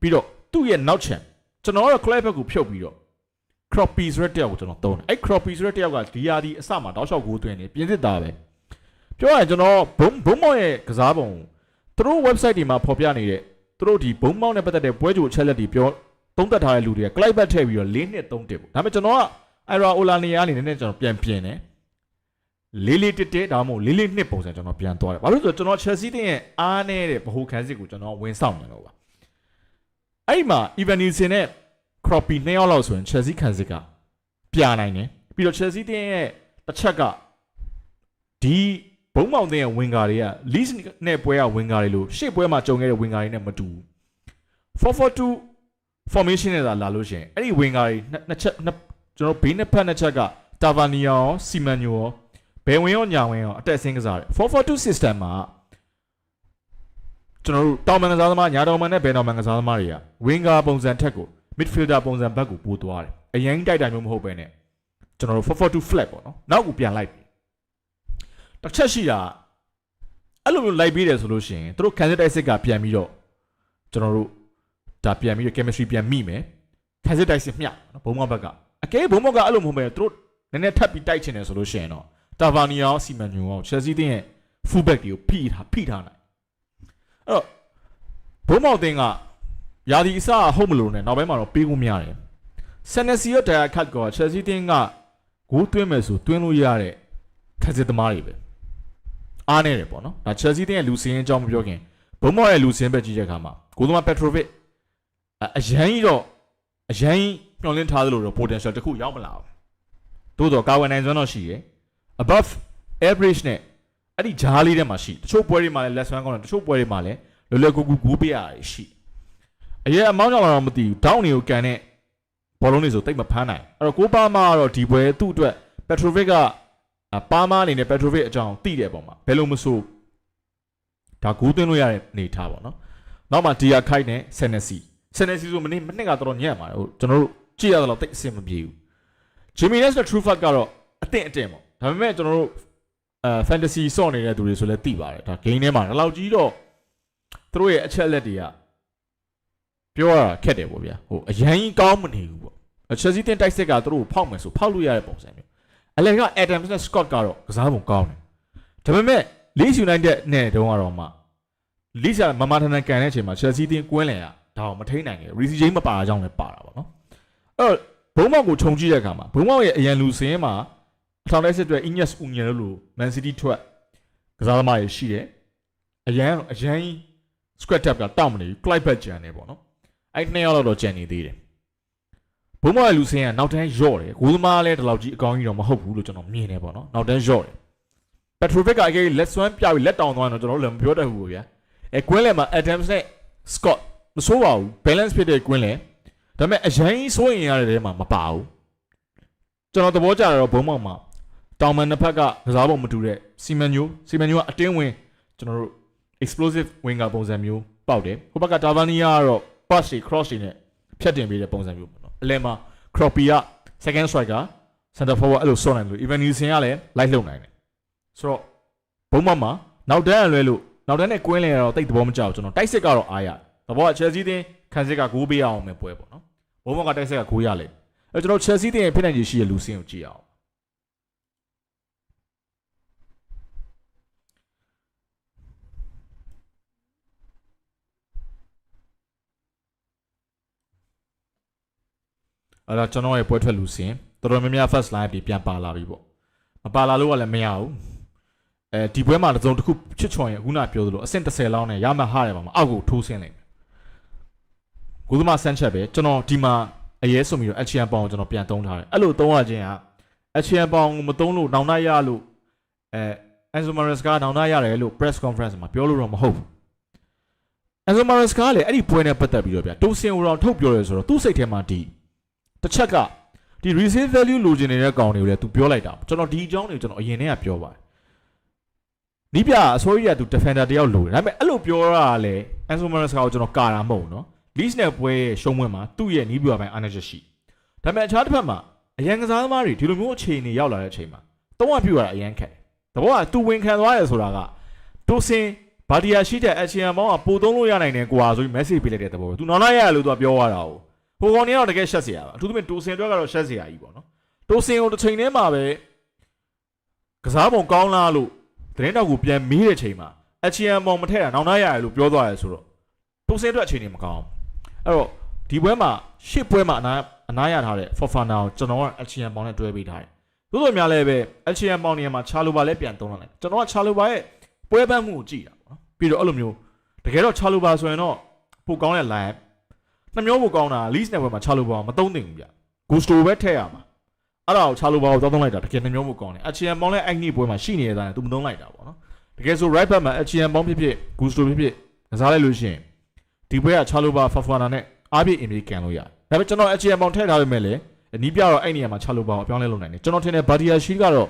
ပြီးတော့သူ့ရဲ့နောက်ချန်ကျွန်တော်ကတော့ club ဘက်ကိုဖြုတ်ပြီးတော့ Croppy ဆိုတဲ့တယောက်ကိုကျွန်တော်သုံးတယ်အဲ့ Croppy ဆိုတဲ့တယောက်ကဒီယာဒီအစမှာတောက်လျှောက်ကိုသွင်းတယ်ပြင်စစ်သားပဲပြောရရင်ကျွန်တော်ဘုံဘုံမောင်ရဲ့ကစားပုံ သူတို့ website တွေမှာဖော်ပြနေတဲ့သူတို့ဒီဘုံမောင်နဲ့ပတ်သက်တဲ့ပွဲကြိုအချက်လက်တွေပြောသုံးသပ်ထားတဲ့လူတွေက clive back ထည့်ပြီးတော့၄နှစ်၃တစ်ပေါ့ဒါပေမဲ့ကျွန်တော်က Ira Olania အနေနဲ့ကျွန်တော်ပြန်ပြင်တယ်လေးလေးတစ်တစ်ဒါမှမဟုတ်လေးလေးနှစ်ပုံစံကျွန်တော်ပြန်သွားတယ်ဘာလို့လဲဆိုတော့ကျွန်တော် Chelsea တင်းရဲ့အားနေတဲ့ဗဟိုခန်းစစ်ကိုကျွန်တော်ဝင်ဆောင်နေလို့ပါအဲ့ဒီမှာ Evan Nielsen နဲ့ Croppy နှစ်ယောက်လောက်ဆိုရင် Chelsea ခန်းစစ်ကပြနိုင်တယ်ပြီးတော့ Chelsea တင်းရဲ့တစ်ချက်ကဒီ ဘုံမောင်တင်းရဲ့ဝင်ကာတွေက Leeds နဲ့ပွဲရဝင်ကာတွေလို့ရှေ့ပွဲမှာကြုံခဲ့တဲ့ဝင်ကာတွေနဲ့မတူဘူး442 formation နဲ့သာလာလို့ရှိရင်အဲ့ဒီဝင်ကာတွေနှစ်နှစ်ချက်နှစ်ကျွန်တော်ဘေးနှစ်ဖက်နှစ်ချက်က Tavernier ရော Semenyo ရောဘယ်ဝင်ရောညာဝင်ရောအတက်ဆင်းကစားတယ်442 system မှာကျွန်တော်တို့တောင်မန်ကစားသမားညာတောင်မန်နဲ့ဘယ်တောင်မန်ကစားသမားတွေကဝင်ကာပုံစံထက်ကို midfielder ပုံစံဘက်ကိုပို့သွားတယ်အရင်တိုက်တိုင်းမျိုးမဟုတ်ပဲနဲ့ကျွန်တော်တို့442 flat ပေါ့နော်နောက်ကိုပြန်လိုက်ပြီ တစ်ချက်ရှိတာအဲ့လိုမျိုးလိုက်ပြီးတယ်ဆိုလို့ရှိရင်သူတို့ခံစစ်တိုက်စစ်ကပြန်ပြီးတော့ကျွန်တော်တို့ဒါပြန်ပြီးတော့ chemistry ပြန်မိမယ်ခံစစ်တိုက်စစ်မျှနော်ဘုံမောက်ဘက်ကအကဲဘုံမောက်ကအဲ့လိုမဟုတ်ပဲသူတို့နည်းနည်းထပ်ပြီးတိုက်ချင်တယ်ဆိုလို့ရှိရင်တော့တာဗာနီယာစီမန်ညူအောင် Chelsea တင်းရဲ့ fullback တွေကိုဖိထားဖိထားနိုင်အဲ့တော့ဘုံမောက်တင်းကယာဒီအစဟုတ်မလို့နဲ့နောက်ပိုင်းမှာတော့ပေးဖို့များတယ်ဆန်နစီရောဒိုင်ခတ်ကော Chelsea တင်းကဂိုးသွင်းမယ်ဆိုသွင်းလို့ရတဲ့ခက်စစ်သမားတွေပဲ အားနေတယ်ပေါ့နော်ဒါ Chelsea တင်းရဲ့လူစင်းအကြောင်းမပြောခင်ဘုံမောက်ရဲ့လူစင်းပဲကြည့်တဲ့အခါမှာကိုသမား Petrovic အရန်ကြီးတော့အရန်မျှော်လင့်ထားသလိုတော့ potential တစ်ခုရောက်မလာဘူးသို့တော့ကာဝယ်နိုင်စွမ်းတော့ရှိရယ် above average နဲ့အဲ့ဒီဂျားလေးထဲမှာရှိတချို့ပွဲတွေမှာလည်း less one ကောင်းတယ်တချို့ပွဲတွေမှာလည်းလွယ်လွယ်ကူကူဂူးပေးရတယ်ရှိအရင်အမောင်းကြောင့်တော့မသိဘူး down တွေကိုကန်တဲ့ဘောလုံးတွေဆိုတိတ်မဖမ်းနိုင်အဲ့တော့ကိုပါမာကတော့ဒီပွဲသူ့အတွက် Petrovic က ပါမာအနေနဲ့ Petrovic အကြောင်းသိတဲ့ပုံမှာဘယ်လိုမဆိုဒါဂူးသွင်းလို့ရတဲ့အနေထားပေါ့နော်နောက်မှာ Dia Kite နဲ့ Senesi Senesi ဆိုမနေ့မနေ့ကတော်တော်ညံ့ပါတယ်ဟိုကျွန်တော်တို့ကြည့်ရတော့တိတ်အဆင်မပြေဘူး Jimenez နဲ့ True Fact ကတော့အသင့်အတင့်ပေါ့ဒါပေမဲ့ကျွန်တော်တို့အဲ fantasy စော့နေတဲ့သူတွေဆိုလည်းသိပါတယ်ဒါ game ထဲမှာဒီလောက်ကြီးတော့သူတို့ရဲ့အချက်လက်တွေကပြောရတာခက်တယ်ပေါ့ဗျာဟိုအရန်ကြီးကောင်းမနေဘူးပေါ့ Chelsea တင်တိုက်စစ်ကသူတို့ကိုဖောက်မယ်ဆိုဖောက်လို့ရတဲ့ပုံစံမျိုး အလယ်က Adams နဲ့ Scott ကတော့ကစားပုံကောင်းတယ်ဒါပေမဲ့ Leeds United နဲ့တုန်းကတော့မှ Leeds ကမမထန်ထန်ကန်တဲ့အချိန်မှာ Chelsea တင်ကွင်းလင်ကဒါကိုမထိန်နိုင်ခဲ့ Reece James မပါတာကြောင့်လည်းပါတာပေါ့နော်အဲ့တော့ဘုံမောက်ကိုခြုံကြည့်တဲ့အခါမှာဘုံမောက်ရဲ့အရန်လူစင်းမှာအထောင်တိုက်စစ်အတွက် Ineos Union လို့ Man City ထွက်ကစားသမားတွေရှိတယ်အရန်အရန် squad tab ကတောက်မနေဘူး Clyde ဘက်ကြံနေပေါ့နော်အဲ့နှစ်ယောက်လောက်တော့ကြံနေသေးတယ် ဘုံမောက်ရဲ့လူစင်းကနောက်တန်းရော့တယ်ဂိုးသမားလည်းဒီလောက်ကြီးအကောင်းကြီးတော့မဟုတ်ဘူးလို့ကျွန်တော်မြင်တယ်ပေါ့နော်နောက်တန်းရော့တယ် Petrovic ကအကြီးလက်စွမ်းပြပြီးလက်တောင်သွားရင်တော့ကျွန်တော်တို့လည်းမပြောတတ်ဘူးပေါ့ဗျာအဲကွင်းလယ်မှာ Adams နဲ့ Scott မဆိုးပါဘူး balance ဖြစ်တဲ့ကွင်းလယ်ဒါပေမဲ့အရင်စိုးရင်ရတဲ့ထဲမှာမပါဘူးကျွန်တော်သဘောကျတာတော့ဘုံမောက်မှာတောင်မန်တစ်ဖက်ကကစားပုံမတူတဲ့စီမန်ညိုစီမန်ညိုကအတင်းဝင်ကျွန်တော်တို့ explosive winger ပုံစံမျိုးပေါက်တယ်ဟိုဘက်ကတာဗာနီယာကတော့ pass တွေ cross တွေနဲ့ဖြတ်တင်ပေးတဲ့ပုံစံမျိုးပေါ့နော် အလဲမှာ Croppy က second striker center forward အဲ့လိုဆော့နိုင်လို့ Evanilson ကလည်း light လုံနိုင်တယ်ဆိုတော့ဘုံမောက်မှာနောက်တန်းအလွဲလို့နောက်တန်းနဲ့ကွင်းလဲတော့တိတ်သဘောမကျဘူးကျွန်တော်တိုက်စစ်ကတော့အားရသဘောက Chelsea တင်းခန်းစစ်ကဂိုးပေးအောင်မယ်ပွဲပေါ့နော်ဘုံမောက်ကတိုက်စစ်ကဂိုးရလေအဲကျွန်တော် Chelsea တင်းရဲ့ဖြစ်နိုင်ခြေရှိတဲ့လူစင်းကိုကြည့်အောင် အဲ့ဒါကျွန်တော်ရဲ့ပွဲထွက်လူစင်းတော်တော်များများ first line ပြီးပြန်ပါလာပြီပေါ့မပါလာလို့ကလည်းမရဘူးအဲဒီပွဲမှာတစ်စုံတစ်ခုချစ်ချွန်ရင်ခုနပြောသလိုအဆင့်30လောက်နဲ့ရမှဟားတယ်ပါမှာအောက်ကိုထိုးဆင်းလိုက်မယ်ကိုသမားဆန်းချက်ပဲကျွန်တော်ဒီမှာအရေးဆိုပြီးတော့ action ပေါင်းကိုကျွန်တော်ပြန်သုံးထားတယ်အဲ့လိုသုံးရခြင်းက action ပေါင်းကိုမသုံးလို့နောင်တရလို့အဲ Enzo Maresca ကနောင်တရတယ်လို့ press conference မှာပြောလို့တော့မဟုတ်ဘူး Enzo Maresca ကလည်းအဲ့ဒီပွဲနဲ့ပတ်သက်ပြီးတော့ဗျာတိုးစင်ဦးတော်ထုတ်ပြောရဲဆိုတော့သူ့စိတ်ထဲမှာဒီ တစ်ချက်ကဒီ resale value လိုချင်နေတဲ့ကောင်တွေကိုလည်း तू ပြောလိုက်တာကျွန်တော်ဒီအကြောင်းတွေကိုကျွန်တော်အရင်တည်းကပြောပါတယ်နီးပြအစိုးရက तू defender တယောက်လိုတယ်ဒါပေမဲ့အဲ့လိုပြောတာကလည်း Enzo Maresca ကိုကျွန်တော်ကာတာမဟုတ်ဘူးနော် Leeds နဲ့ပွဲရဲ့ရှုံးပွဲမှာသူ့ရဲ့နီးပြပိုင်းအားနည်းချက်ရှိဒါပေမဲ့အခြားတစ်ဖက်မှာအရန်ကစားသမားတွေဒီလိုမျိုးအခြေအနေရောက်လာတဲ့အချိန်မှာတော့အပြူရတာအရန်ခက်တယ်တဘောက तू ဝင်ခံသွားရဆိုတာကတိုစင်ဘာဒီယာရှိတဲ့အချီယံဘောင်းကပိုသုံးလို့ရနိုင်တယ်ကွာဆိုပြီး message ပေးလိုက်တဲ့သဘောပဲ तू နောက်လိုက်ရလို့ तू ပြောသွားတာ哦 ဟိုကောင်တွေကတော့တကယ်ရှက်စရာပါအထူးသဖြင့်တိုစင်အတွက်ကတော့ရှက်စရာကြီးပေါ့နော်တိုစင်ကိုတစ်ချိန်တည်းမှာပဲကစားပုံကောင်းလားလို့သတင်းတော်ကိုပြန်မေးတဲ့ချိန်မှာအချီအမ်ပုံမထည့်တာနောင်နာရရလို့ပြောသွားရဆိုတော့တိုစင်အတွက်အချိန်တွေမကောင်းအဲ့တော့ဒီပွဲမှာရှစ်ပွဲမှာအနာအနာရထားတဲ့ဖော်ဖာနာကိုကျွန်တော်ကအချီအမ်ပုံနဲ့တွဲပေးထားတယ်သို့တော်များလည်းပဲအချီအမ်ပုံနေရာမှာချာလိုပါလည်းပြန်သုံးလိုက်ကျွန်တော်ကချာလိုပါရဲ့ပွဲပန်းမှုကိုကြည့်တာပေါ့နော်ပြီးတော့အဲ့လိုမျိုးတကယ်တော့ချာလိုပါဆိုရင်တော့ပိုကောင်းတဲ့ line နှမျိုးပိုကောင်းတာ lease နဲ့ပွဲမှာချာလိုပါမသုံးသင့်ဘူးဗျဂူစတိုပဲထည့်ရမှာအဲ့ဒါကိုချာလိုပါကိုသုံးသုံးလိုက်တာတကယ်နှမျိုးပိုကောင်းတယ်အချီယံဘောင်းလည်းအဲ့ဒီပွဲမှာရှိနေတဲ့တိုင်းသူမသုံးလိုက်တာပေါ့နော်တကယ်ဆို right back မှာအချီယံဘောင်းဖြစ်ဖြစ်ဂူစတိုဖြစ်ဖြစ်ကစားလိုက်လို့ရှိရင်ဒီပွဲကချာလိုပါ Fofana နဲ့အားပြည့်အင်ပြေကန်လို့ရတယ်ဒါပေမဲ့ကျွန်တော်အချီယံဘောင်းထည့်ထားပေမဲ့လည်းနီးပြတော့အဲ့နေရာမှာချာလိုပါကိုအပြောင်းလဲလုပ်နိုင်တယ်ကျွန်တော်ထင်တယ်ဘာဒီယာရှိကတော့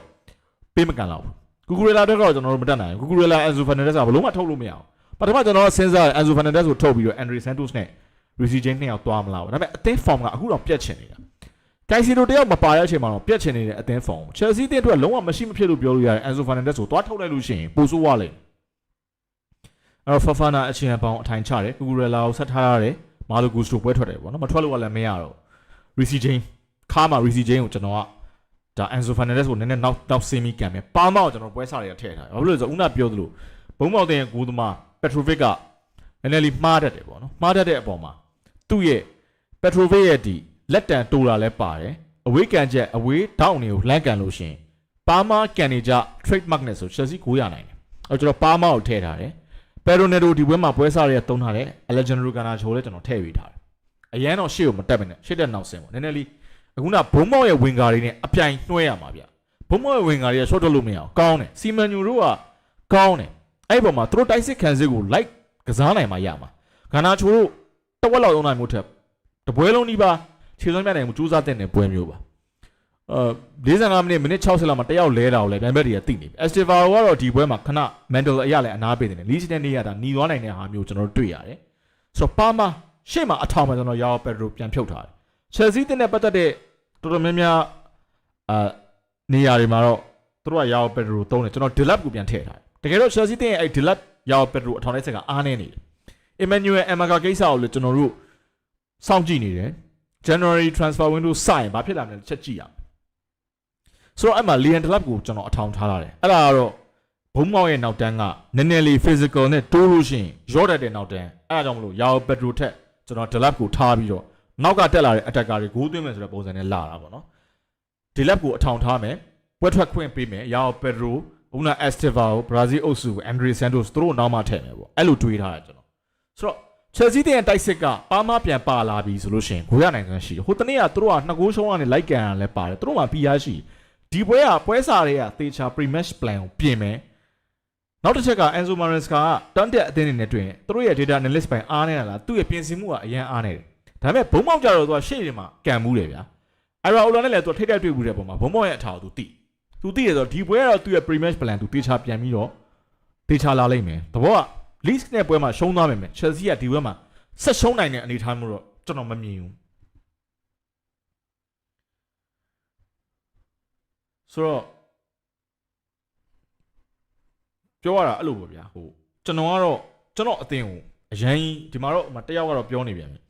ပေးမကန်တော့ဘူးကူကူရေလာတော့ကတော့ကျွန်တော်တို့မတက်နိုင်ဘူးကူကူရေလာအန်ဇူဖာနန်ဒက်စ်ကဘလုံးမထုတ်လို့မရအောင်ပထမကျွန်တော်စဉ်းစားတယ်အန်ဇူဖာနန်ဒက်စ်ကိုထုတ်ပြီးတော့အန်ဒရီဆန်တိုစ်နဲ့ ရီစီဂျင်းနှစ်ယောက်သွားမလားဘူးဒါပေမဲ့အသင်း form ကအခုတော့ပြတ်ချင်နေတာကိုင်စီတိုတယောက်မပါတဲ့အချိန်မှာတော့ပြတ်ချင်နေတဲ့အသင်း form ချယ်ဆီတင်းအတွက်လုံးဝမရှိမဖြစ်လို့ပြောလို့ရတယ်အန်ဇူဖာနန်ဒက်စ်ကိုသွားထုတ်လိုက်လို့ရှိရင်ပိုဆိုးသွားလိမ့်အဲ့တော့ဖာဖာနာအချင်းအပေါင်းအထိုင်ချတယ်ကူကူရေလာကိုဆက်ထားရတယ်မာလိုဂူစတိုပွဲထွက်တယ်ပေါ့နော်မထွက်လို့ကလည်းမရတော့ရီစီဂျင်းခါမှာ Reece James ကိုကျွန်တော်ကဒါ Enzo Fernandez ကိုနည်းနည်းနောက်နောက်ဆင်းပြီးကန်မယ်ပါမောက်ကျွန်တော်ပွဲစားတွေကထည့်ထားတယ်ဘာလို့လဲဆိုတော့ဦးနာပြောသလိုဘုံမောက်တဲ့ဂိုးသမား Petrovic ကနည်းနည်းလေးမှားတတ်တယ်ပေါ့နော်မှားတတ်တဲ့အပေါ်မှာ သူ့ရဲ့ Petrovic ရဲ့ဒီလက်တံတိုးတာလဲပါတယ်အဝေးကန်ချက်အဝေးတောင်းတွေကိုလန့်ကန်လို့ရှင်ပါမာကန်နေကြ trademark နဲ့ဆို Chelsea ကိုရနိုင်တယ်အဲကျွန်တော်ပါမာကိုထည့်ထားတယ် Peronero ဒီပွဲမှာပွဲစားတွေကတုံးထားတယ် Alejandro Garnacho လည်းကျွန်တော်ထည့်ပေးထားတယ်အရန်တော့ရှေ့ကိုမတက်မနဲ့ရှေ့တက်နောက်ဆင်းပေါ့နည်းနည်းလေးအခုနဘုံမောက်ရဲ့ဝင်ကာတွေနဲ့အပြိုင်နှွှဲရမှာဗျဘုံမောက်ရဲ့ဝင်ကာတွေက short တက်လို့မရအောင်ကောင်းတယ်စီမန်ညူတို့ကကောင်းတယ်အဲ့ဒီပေါ်မှာသူတို့တိုက်စစ်ခံစစ်ကို like ကစားနိုင်မှရမှာဂါနာချိုတို့ တဝက်လောက်သုံးနိုင်မှုထက်တပွဲလုံးဒီပါခြေစွမ်းပြနိုင်မှုစူးစမ်းတဲ့ပွဲမျိုးပါအဲ45မိနစ်မိနစ်60လောက်မှာတယောက်လဲတာကိုလည်းပြန်ဘက်တွေကတိနေပြီအက်စတီဗာကတော့ဒီပွဲမှာခဏ mental အရာလည်းအနာပေးနေတယ်လီစတဲ့နေ့ကဒါหนีသွားနိုင်တဲ့ဟာမျိုးကျွန်တော်တို့တွေ့ရတယ်ဆိုတော့ပါမာရှေ့မှာအထောင်မှာကျွန်တော်ရောပက်ဒရိုပြန်ဖြုတ်ထားတယ်ချယ်ဆီတင်းနဲ့ပတ်သက်တဲ့တော်တော်များများအာနေရာတွေမှာတော့သူတို့ကရောပက်ဒရိုသုံးတယ်ကျွန်တော်ဒီလပ်ကိုပြန်ထည့်ထားတယ်တကယ်တော့ချယ်ဆီတင်းရဲ့အဲ့ဒီလပ်ရောပက်ဒရိုအထောင်လိုက်ဆက်ကအားနေနေတယ် အီမန်နျူရယ်အမဂါကိစ္စကိုလည်းကျွန်တော်တို့စောင့်ကြည့်နေတယ် January transfer window စရင်ဘာဖြစ်လာမလဲချက်ကြည့်ရအောင်ဆိုတော့အဲ့မှာ Lian Delap ကိုကျွန်တော်အထောင်ထားလာတယ်အဲ့ဒါကတော့ဘုံမောက်ရဲ့နောက်တန်းကနည်းနည်းလေး physical နဲ့တိုးလို့ရှိရင်ရော့တတ်တဲ့နောက်တန်းအဲ့ဒါကြောင့်မလို့ရာပက်ထရိုထက်ကျွန်တော် Delap ကိုထားပြီးတော့နောက်ကတက်လာတဲ့ attacker တွေဂိုးသွင်းမယ်ဆိုတဲ့ပုံစံနဲ့လာတာပေါ့နော် Delap ကိုအထောင်ထားမယ်ပွဲထွက်ခွင့်ပေးမယ်ရာပက်ထရိုဥနာ Esteva ကို Brazil အုပ်စုကို Andre Santos သူတို့နောက်မှထည့်မယ်ပေါ့အဲ့လိုတွေးထားတယ်ကျွန်တော် ဆိုတော့ Chelsea တဲ့တိုက်စစ်ကပါမပြန်ပါလာပြီဆိုလို့ရှိရင်ဂိုးရနိုင်စမ်းရှိတယ်ဟိုတနေ့ကသူတို့ကနှစ်ဂိုးရှုံးကနေလိုက်ကန်ရလဲပါတယ်သူတို့မှ PR ရှိဒီပွဲကပွဲစာတွေကသေချာ pre-match plan ကိုပြင်မယ်နောက်တစ်ချက်က Enzo Maresca ကတန်တက်အသင်းနေနဲ့တွေ့ရင်သူတို့ရဲ့ data analyst ပိုင်းအားနေတာလားသူ့ရဲ့ပြင်ဆင်မှုကအရန်အားနေတယ်ဒါပေမဲ့ဘုံမောက်ကြတော့သူကရှေ့တွေမှာကန်မှုတယ်ဗျာအဲ့တော့ Ola နဲ့လည်းသူထိတ်တိုက်တွေ့မှုတဲ့ပုံမှာဘုံမောက်ရဲ့အထာကိုသူတိသူတိရဆိုတော့ဒီပွဲကတော့သူ့ရဲ့ pre-match plan သူသေချာပြန်ပြီးတော့သေချာလာလိမ့်မယ်တဘောက Leeds နဲ့ပွဲမှာရှုံးသွားမယ်မယ် Chelsea ကဒီပွဲမှာဆက်ရှုံးနိုင်တဲ့အနေအထားမျိုးတော့ကျွန်တော်မမြင်ဘူးဆိုတော့ပြောရတာအဲ့လိုပေါ့ဗျာဟိုကျွန်တော်ကတော့ကျွန်တော်အသင်းကိုအရန်ကြီးဒီမှာတော့ဟိုမှာတယောက်ကတော့ပြောနေပြန်ပြီ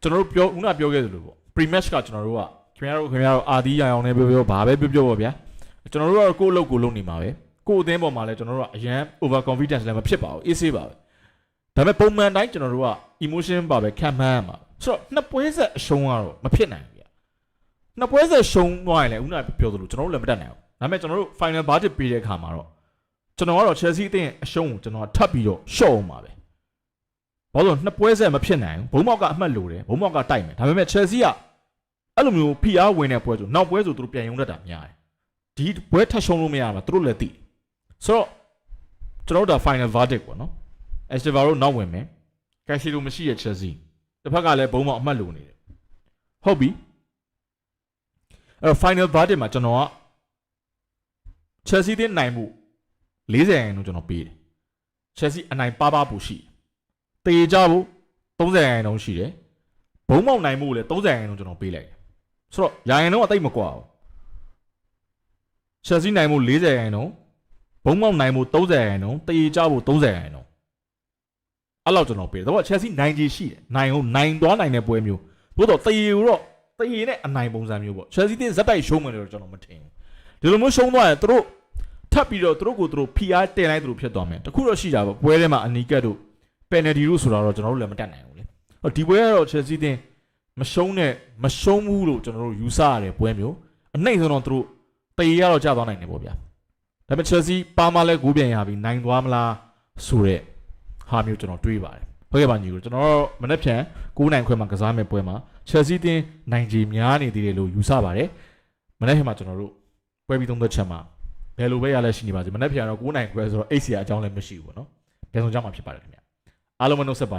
ကျွန်တော်တို့ပြောခုနပြောခဲ့သလိုပေါ့ pre-match ကကျွန်တော်တို့ကခင်ဗျားတို့ခင်ဗျားတို့အာဒီရအောင်နဲ့ပြောပြောဘာပဲပြောပြောပေါ့ဗျာကျွန်တော်တို့ကတော့ကိုယ့်အလုပ်ကိုလုပ်နေမှာပဲ ကိုယ့်အသင်းပေါ်မှာလည်းကျွန်တော်တို့ကအရန် over confidence လည်းမဖြစ်ပါဘူးအေးဆေးပါပဲဒါပေမဲ့ပုံမှန်တိုင်းကျွန်တော်တို့က emotion ပါပဲခံမှန်းရမှာဆိုတော့နှစ်ပွဲဆက်အရှုံးကတော့မဖြစ်နိုင်ဘူးဗျာနှစ်ပွဲဆက်ရှုံးသွားရင်လည်းခုနပြောသလိုကျွန်တော်တို့လည်းမတတ်နိုင်ဘူးဒါပေမဲ့ကျွန်တော်တို့ final budget ပေးတဲ့အခါမှာတော့ကျွန်တော်ကတော့ Chelsea အသင်းအရှုံးကိုကျွန်တော်ထပ်ပြီးတော့ရှော့အောင်ပါပဲဘာလို့လဲနှစ်ပွဲဆက်မဖြစ်နိုင်ဘူးဘုံမောက်ကအမှတ်လိုတယ်ဘုံမောက်ကတိုက်မယ်ဒါပေမဲ့ Chelsea ကအဲ့လိုမျိုး PR ဝင်တဲ့ပွဲဆိုနောက်ပွဲဆိုသူတို့ပြန်ရုံတတ်တာများတယ်ဒီပွဲထပ်ရှုံးလို့မရမှာသူတို့လည်းသိတယ် ဆိုတော့ကျွန်တော်တို့ဒါ final verdict ပေါ့နော် Estevaro နောက်ဝင်မယ်ကက်စီလိုမရှိတဲ့ Chelsea တစ်ဖက်ကလည်းဘုံမောက်အမှတ်လိုနေတယ်ဟုတ်ပြီအဲ့တော့ final verdict မှာကျွန်တော်က Chelsea တင်းနိုင်မှု40ရာခိုင်နှုန်းကျွန်တော်ပေးတယ် Chelsea အနိုင်ပါပါပူရှိတယ်တေကြဖို့30ရာခိုင်နှုန်းရှိတယ်ဘုံမောက်နိုင်မှုလည်း30ရာခိုင်နှုန်းကျွန်တော်ပေးလိုက်တယ်ဆိုတော့ရာခိုင်နှုန်းအသိပ်မကွာဘူး Chelsea နိုင်မှု40ရာခိုင်နှုန်း ဘုံမောက်နိုင်မှု30ရာခိုင်နှုန်းတေကြဖို့30ရာခိုင်နှုန်းအဲ့လောက်ကျွန်တော်ပေးတယ်တော့ Chelsea နိုင်ကြီးရှိတယ်နိုင်ဟုတ်နိုင်သွားနိုင်တဲ့ပွဲမျိုးဘို့တော့တေကိုတော့တေနဲ့အနိုင်ပုံစံမျိုးပေါ့ Chelsea တင်းဇက်တိုက်ရှုံးမယ်လို့ကျွန်တော်မထင်ဘူးဒီလိုမျိုးရှုံးသွားရင်သူတို့ထပ်ပြီးတော့သူတို့ကိုသူတို့ PR တင်လိုက်သူတို့ဖြစ်သွားမယ်တခုတော့ရှိတာပေါ့ပွဲထဲမှာအနီကတ်တို့ penalty တို့ဆိုတာတော့ကျွန်တော်တို့လည်းမတတ်နိုင်ဘူးလေဟောဒီပွဲကတော့ Chelsea တင်မရှုံးနဲ့မရှုံးဘူးလို့ကျွန်တော်တို့ယူဆရတဲ့ပွဲမျိုးအနှိမ့်ဆုံးတော့သူတို့တရေရတော့ကြာသွားနိုင်တယ်ပေါ့ဗျာ ဒါပေမဲ့ Chelsea ပါမလဲဂိုးပြန်ရပြီးနိုင်သွားမလားဆိုတဲ့ဟာမျိုးကျွန်တော်တွေးပါတယ်ဟုတ်ကဲ့ပါညီကိုကျွန်တော်တို့မနေ့ဖြန်9နိုင်ခွဲမှာကစားမယ့်ပွဲမှာ Chelsea တင်နိုင်ကြီးများနေသေးတယ်လို့ယူဆပါတယ်မနေ့ဖြန်မှာကျွန်တော်တို့ပွဲပြီးသုံးသက်ချက်မှာဘယ်လိုပဲရလဲရှိနေပါစေမနေ့ပြန်တော့9နိုင်ခွဲဆိုတော့အိတ်စီအအကြောင်းလည်းမရှိဘူးပေါ့နော်ပြန်ဆောင်ကြမှာဖြစ်ပါတယ်ခင်ဗျအားလုံးမနှုတ်ဆက်ပါ